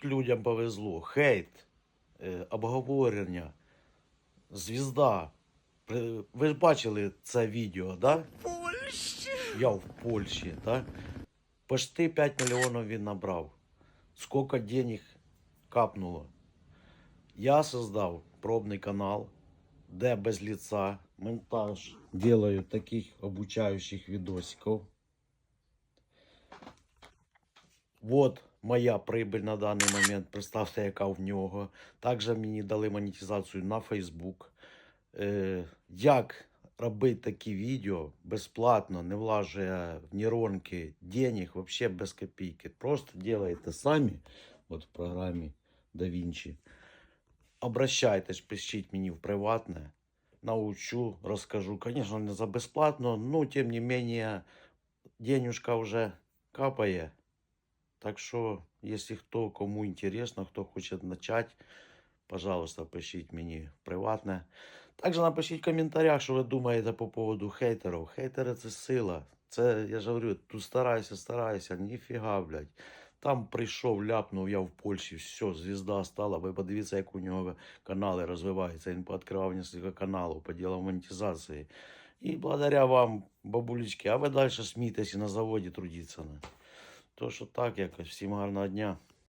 Тут людям повезло. Хейт, е, обговорення, звізда. Ви ж бачили це відео, да? Польщі. Я в Польщі, да? Почти 5 мільйонів він набрав. Сколько денег капнуло. Я создав пробний канал, де без лица монтаж делаю таких обучающих видосиков. Вот моя прибыль на даний момент. Представте, яка в нього. Також мені дали монетизацію на Facebook. Е, як робити такі відео безплатно, не влажує в нейронки денег, вообще без копійки. Просто делаєте самі, от в програмі DaVinci. Обращайтесь, пишіть мені в приватне. Научу, розкажу. Конечно, не за безплатно, но тем не менее, денежка вже капає. Так що, якщо хто кому інтересно, хто хоче почати, пожалуйста, пишіть мені приватне. Також напишіть в коментарях, що ви думаєте по поводу хейтерів. Хейтери це сила. Це, я ж говорю, тут старайся, старайся, ніфіга, блядь. Там прийшов, ляпнув я в Польщі, все, звізда стала. Ви подивіться, як у нього канали розвиваються. Він пооткривав кілька каналів, поділав монетизації. І благодаря вам, бабулечки, а ви далі смійтесь і на заводі трудіться. То що так якось. Всім гарного дня.